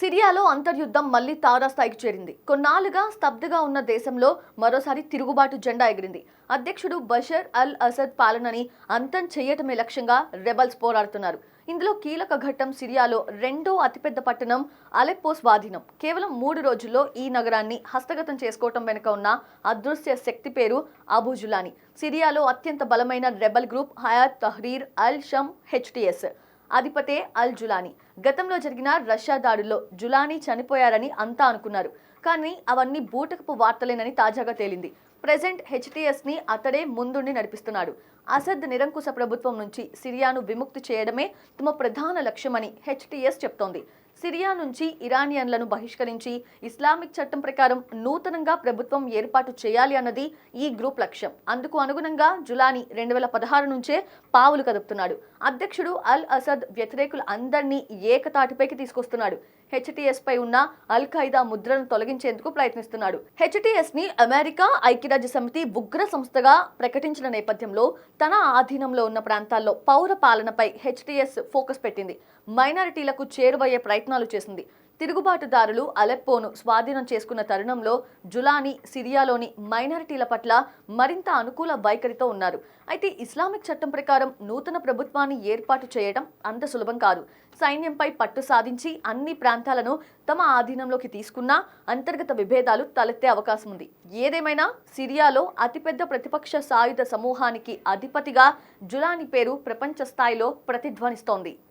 సిరియాలో అంతర్యుద్ధం మళ్ళీ తారాస్థాయికి చేరింది. కొన్నాళ్ళుగా స్తబ్దుగా ఉన్న దేశంలో మరోసారి తిరుగుబాటు జెండా ఎగిరింది. అధ్యక్షుడు బషర్ అల్ అసద్ పాలనని అంతం చేయటమే లక్ష్యంగా రెబల్స్ పోరాడుతున్నారు. ఇందులో కీలక ఘట్టం సిరియాలో రెండో అతిపెద్ద పట్టణం అలెప్పో స్వాధీనం. కేవలం మూడు రోజుల్లో ఈ నగరాన్ని హస్తగతం చేసుకోవటం వెనుక ఉన్న అదృశ్య శక్తి పేరు అబూ జులాని. సిరియాలో అత్యంత బలమైన rebel group Hayat Tahrir al Sham HTS అధిపతే al Julani. గతంలో జరిగిన రష్యా దాడుల్లో జులానీ చనిపోయారని అంతా అనుకున్నారు. కానీ అవన్నీ బూటకపు వార్తలేనని తాజాగా తేలింది. ప్రెజెంట్ హెచ్టిఎస్ని అతడే ముందుండి నడిపిస్తున్నాడు. అసద్ నిరంకుశ ప్రభుత్వం నుంచి సిరియాను విముక్తి చేయడమే తమ ప్రధాన లక్ష్యమని హెచ్టిఎస్ చెప్తోంది. సిరియా నుంచి ఇరానియన్లను బహిష్కరించి ఇస్లామిక్ చట్టం ప్రకారం నూతనంగా ప్రభుత్వం ఏర్పాటు చేయాలి అన్నది ఈ గ్రూప్ లక్ష్యం. అందుకు అనుగుణంగా జులాని రెండు వేల పదహారు నుంచే పావులు కదుపుతున్నాడు. అధ్యక్షుడు అల్ అసద్ వ్యతిరేకులు అందరినీ ఏకతాటిపైకి తీసుకొస్తున్నాడు. హెచ్టిఎస్ పై ఉన్న అల్ ఖైదా ముద్రను తొలగించేందుకు ప్రయత్నిస్తున్నాడు. హెచ్టిఎస్ని అమెరికా ఐక్యరాజ్య సమితి ఉగ్ర సంస్థగా ప్రకటించిన నేపథ్యంలో తన ఆధీనంలో ఉన్న ప్రాంతాల్లో పౌర పాలనపై హెచ్టిఎస్ ఫోకస్ పెట్టింది. మైనారిటీలకు చేరువయ్యే ప్రయత్నం ప్రయత్నాలు చేసింది. తిరుగుబాటుదారులు అలెప్పోను స్వాధీనం చేసుకున్న తరుణంలో జులానీ సిరియాలోని మైనారిటీల పట్ల మరింత అనుకూల వైఖరితో ఉన్నారు. అయితే ఇస్లామిక్ చట్టం ప్రకారం నూతన ప్రభుత్వాన్ని ఏర్పాటు చేయడం అంత సులభం కాదు. సైన్యంపై పట్టు సాధించి అన్ని ప్రాంతాలను తమ ఆధీనంలోకి తీసుకున్నా అంతర్గత విభేదాలు తలెత్తే అవకాశం ఉంది. ఏదేమైనా సిరియాలో అతిపెద్ద ప్రతిపక్ష సాయుధ సమూహానికి అధిపతిగా జులానీ పేరు ప్రపంచ స్థాయిలో ప్రతిధ్వనిస్తోంది.